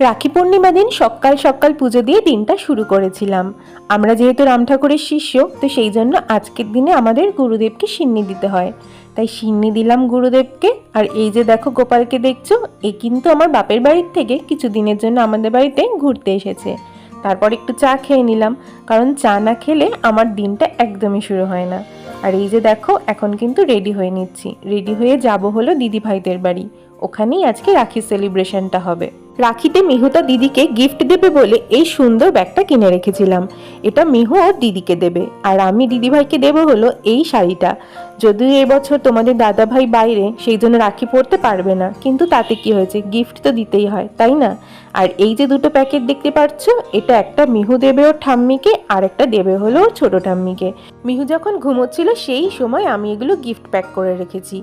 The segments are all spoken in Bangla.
রাখি পূর্ণিমা দিন সকাল সকাল পুজো দিয়ে দিনটা শুরু করেছিলাম। আমরা যেহেতু রাম ঠাকুরের শিষ্য, তো সেই জন্য আজকের দিনে আমাদের গুরুদেবকে সিন্নি দিতে হয়। তাই সিন্নি দিলাম গুরুদেবকে, আর এই যে দেখো গোপালকে দেখছ, এ কিন্তু আমার বাপের বাড়ির থেকে কিছু দিনের জন্য আমাদের বাড়িতে ঘুরতে এসেছে। তারপর একটু চা খেয়ে নিলাম, কারণ চা না খেলে আমার দিনটা একদমই শুরু হয় না। আর এই যে দেখো, এখন কিন্তু রেডি হয়ে নিচ্ছি। রেডি হয়ে যাব হলো দিদি ভাইদের বাড়ি। ওখানেই আজকে রাখি সেলিব্রেশনটা হবে। রাখিতে মিহুতা দিদিকে গিফট দেবে বলে এই সুন্দর ব্যাগটা কিনে রেখেছিলাম। এটা মিহু ওর দিদিকে দেবে। আর আমি দিদিভাইকে দেবো হলো এই শাড়িটা। যদিও এবছর তোমাদের দাদা ভাই বাইরে, সেই জন্য রাখি পরতে পারবে না। কিন্তু তাতে কি হয়েছে? গিফট তো দিতেই হয়, তাই না? আর এই যে দুটো প্যাকেট দেখতে পাচ্ছ এটা একটা মিহু দেবে ওর ঠাম্মিকে, আর একটা দেবে হলো ওর ছোটো ঠাম্মিকে। মিহু যখন ঘুমোচ্ছিল, সেই সময় আমি এগুলো গিফট প্যাক করে রেখেছি।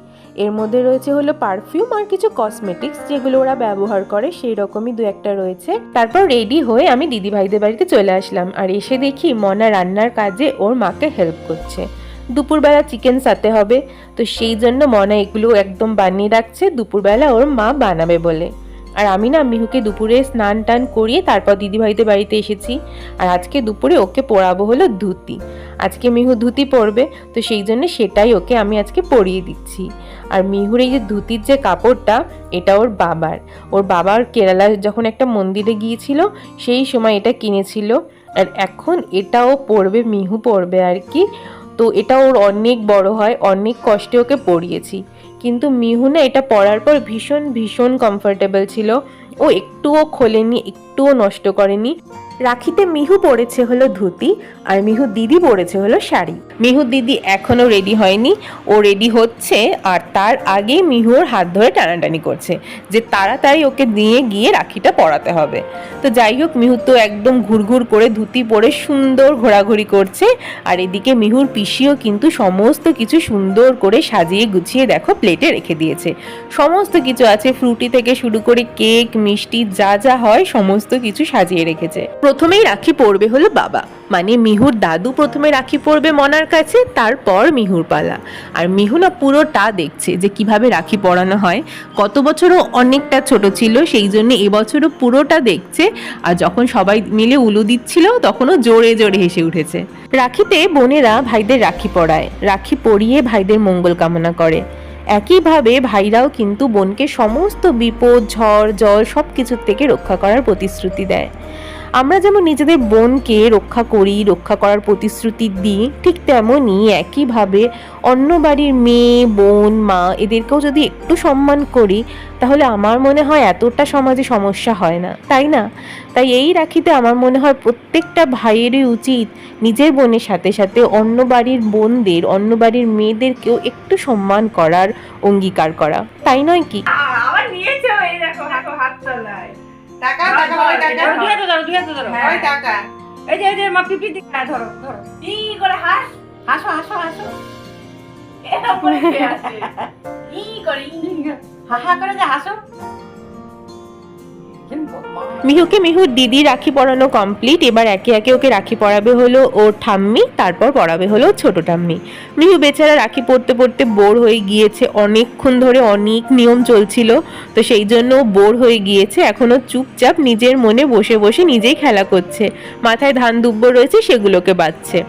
এর মধ্যে রয়েছে হলো পারফিউম আর কিছু কসমেটিক্স যেগুলো ওরা ব্যবহার করে, সেই রকমই দু একটা রয়েছে। তারপর রেডি হয়ে আমি দিদি ভাইদের বাড়িতে চলে আসলাম, আর এসে দেখি মনা রান্নার কাজে ওর মাকে হেল্প করছে। দুপুরবেলা চিকেন সাথে হবে। তো সেই জন্য মনা এগুলো একদম বানিয়ে রাখছে, দুপুরবেলা ওর মা বানাবে বলে। আর আমি না মিহুকে দুপুরে স্নান টান করিয়ে তারপর দিদিভাইদের বাড়িতে এসেছি। আর আজকে দুপুরে ওকে পরাবো হলো ধুতি। আজকে মিহু ধুতি পরবে, তো সেই জন্য সেটাই ওকে আমি আজকে পরিয়ে দিচ্ছি। আর মিহুর এই যে ধুতির যে কাপড়টা, এটা ওর বাবার। ওর বাবার কেরালা যখন একটা মন্দিরে গিয়েছিল, সেই সময় এটা কিনেছিল। আর এখন এটাও পরবে, মিহু পরবে আর কি। তো এটা ওর অনেক বড় হয়, অনেক কষ্টে ওকে পড়িয়েছি। কিন্তু মিহুনা এটা পড়ার পর ভীষণ ভীষণ কমফোর্টেবল ছিল। ও একটুও খোলেনি, একটুও নষ্ট করেনি। রাখিতে মিহু পরেছে হলো ধুতি আর মিহু দিদি পরেছে হলো শাড়ি। মিহু দিদি এখনও রেডি হয়নি, ও রেডি হচ্ছে আর তার আগে মিহুর হাত ধরে টানাটানি করছে যে তাড়াতাড়ি ওকে নিয়ে গিয়ে রাখিটা পরাতে হবে। তো যাই হোক, মিহু তো একদম ঘুরঘুর করে ধুতি পরে সুন্দর ঘোরাঘুরি করছে আর এদিকে মিহুর পিসিও কিন্তু সমস্ত কিছু সুন্দর করে সাজিয়ে গুছিয়ে দেখো প্লেটে রেখে দিয়েছে। সমস্ত কিছু আছে, ফ্রুটি থেকে শুরু করে কেক, মিষ্টি যা যা হয় সমস্ত কিছু সাজিয়ে রেখেছে। প্রথমেই রাখি পড়বে হলো বাবা। মানে মিহুর দাদু প্রথমে রাখি পড়বে মনার কাছে, তারপর মিহুর পালা। আর মিহু না পুরোটা দেখছে যে কীভাবে রাখি পরানো হয়। গত বছরও অনেকটা ছোট ছিল, সেই জন্য এবছরও পুরোটা দেখছে। আর যখন সবাই মিলে উলু দিচ্ছিল, তখনও জোরে জোরে হেসে উঠেছে। রাখিতে বোনেরা ভাইদের রাখি পরায় রাখি পরিয়ে ভাইদের মঙ্গল কামনা করে। একইভাবে ভাইরাও কিন্তু বোনকে সমস্ত বিপদ, ঝড়, জল সব কিছুর থেকে রক্ষা করার প্রতিশ্রুতি দেয়। আমরা যেমন নিজেদের বোনকে রক্ষা করি, রক্ষা করার প্রতিশ্রুতি দিই, ঠিক তেমনই একইভাবে অন্য বাড়ির মেয়ে, বোন, মা এদেরকেও যদি একটু সম্মান করি, তাহলে আমার মনে হয় এতটা সমাজে সমস্যা হয় না। তাই না? তাই এই রাখিতে আমার মনে হয় প্রত্যেকটা ভাইয়েরই উচিত নিজের বোনের সাথে সাথে অন্য বাড়ির বোনদের, অন্য বাড়ির মেয়েদেরকেও একটু সম্মান করার অঙ্গীকার করা। তাই নয় কি? টাকা টাকা ধরো, ওই টাকা। ধরো, ধরো, ধরো। ওই টাকা। এই যে এই যে মা পিপি দিকে হ্যাঁ, ধরো ধরো। ই করে হাস? হাসো হাসো হাসো। এটা আছে ই করে? হা হা করে যে হাসো। মিহুকে মিহুর দিদি রাখি পরানো কমপ্লিট এবার একে একে ওকে রাখি পরাবে হলো ওর ঠাম্মি, তারপর পরাবে হলো ছোট ঠাম্মি। মিহু বেচারা রাখি পরতে পরতে বোর হয়ে গিয়েছে, অনেকক্ষণ ধরে অনেক নিয়ম চলছিল, তো সেই জন্য বোর হয়ে গিয়েছে, এখনও চুপচাপ নিজের মনে বসে বসে নিজেই খেলা করছে, মাথায় ধান দুব্ব রয়েছে, সেগুলোকে বাচ্ছে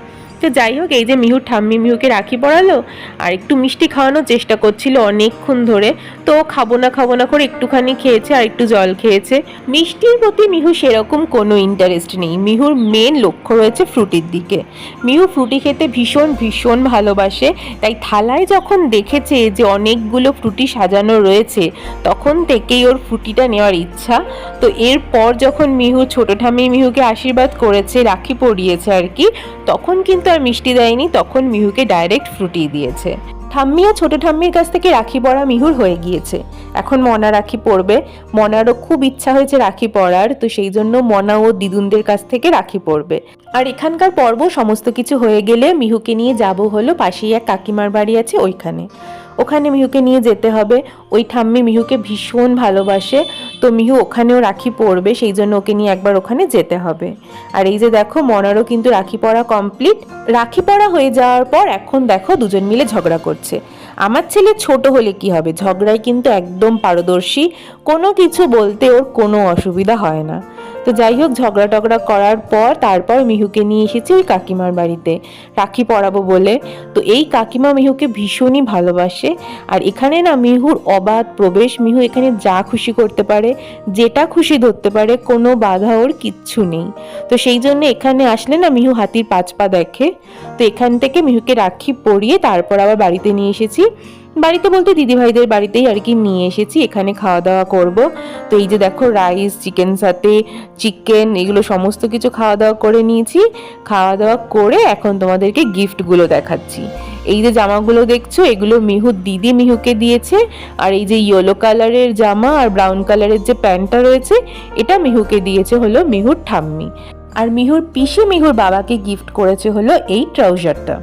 তো যাই হোক, এই যে মিহুর ঠাম্মি মিহুকে রাখি পরালো, আর একটু মিষ্টি খাওয়ানোর চেষ্টা করছিল অনেকক্ষণ ধরে তো খাব না খাব না করে একটুখানি খেয়েছে আর একটু জল খেয়েছে। মিষ্টির প্রতি মিহু সেরকম কোনো ইন্টারেস্ট নেই। মিহুর মেন লক্ষ্য রয়েছে ফ্রুটির দিকে। মিহু ফ্রুটি খেতে ভীষণ ভীষণ ভালোবাসে। তাই থালায় যখন দেখেছে যে অনেকগুলো ফ্রুটি সাজানো রয়েছে, তখন থেকেই ওর ফ্রুটিটা নেওয়ার ইচ্ছা। তো এরপর যখন মিহু, ছোট ঠাম্মি মিহুকে আশীর্বাদ করেছে, রাখি পরিয়েছে আর কি, তখন কিন্তু আর মিষ্টি দেয়নি, তখন মিহুকে ডাইরেক্ট ফ্রুটি দিয়েছে। ঠাম্মি আর ছোট ঠাম্মির কাছ থেকে রাখি পরা মিহুর হয়ে গিয়েছে। এখন মনা রাখি পরবে। মনারও খুব ইচ্ছা হয়েছে রাখি পরার, তো সেই জন্য মনা ও দিদুনদের কাছ থেকে রাখি পরবে। আর এখানকার পর্ব সমস্ত কিছু হয়ে গেলে মিহুকে নিয়ে যাব হলো পাশেই এক কাকিমার বাড়ি আছে ওইখানে। ওখানে মিহুকে নিয়ে যেতে হবে। ওই ঠাম্মি মিহুকে ভীষণ ভালোবাসে। তো মিহু ওখানেও রাখি পরবে, সেই জন্য ওকে নিয়ে একবার ওখানে যেতে হবে। আর এই যে দেখো, মনারও কিন্তু রাখি পরা কমপ্লিট রাখি পরা হয়ে যাওয়ার পর এখন দেখো দুজন মিলে ঝগড়া করছে। আমার ছেলে ছোট হলে কি হবে? ঝগড়ায় কিন্তু একদম পারদর্শী। কোনো কিছু বলতে ওর কোনো অসুবিধা হয় না। তো যাই হোক, ঝগড়া টগড়া করার পর তারপর মিহুকে নিয়ে এসেছি ওই কাকিমার বাড়িতে। রাখি পরাবো বলে। তো এই কাকিমা মিহুকে ভীষণই ভালোবাসে। আর এখানে না মিহুর অবাধ প্রবেশ। মিহু এখানে যা খুশি করতে পারে, যেটা খুশি ধরতে পারে, কোনো বাধা ওর কিচ্ছু নেই। তো সেই জন্য এখানে আসলে না মিহু হাতির পাঁচ পা দেখে। তো এখান থেকে মিহুকে রাখি পরিয়ে তারপর আবার বাড়িতে নিয়ে এসেছি। বাড়িতে বলতে দিদিভাইদের বাড়িতেই আর কি নিয়ে এসেছি, এখানে খাওয়া দাওয়া করব। তো এই যে দেখো রাইস চিকেন সাথে চিকেন এগুলো সমস্ত কিছু খাওয়া দাওয়া করে নিয়েছি। খাওয়া দাওয়া করে এখন তোমাদেরকে গিফটগুলো দেখাচ্ছি। এই যে জামাগুলো দেখছ, এগুলো মিহুর দিদি মিহুকে দিয়েছে। আর এই যে ইয়েলো কালারের জামা আর ব্রাউন কালারের যে প্যান্টটা রয়েছে, এটা মিহুকে দিয়েছে হলো মিহুর ঠাম্মি। আর মিহুর, পিসি মিহুর বাবাকে গিফট করেছে হলো এই ট্রাউজারটা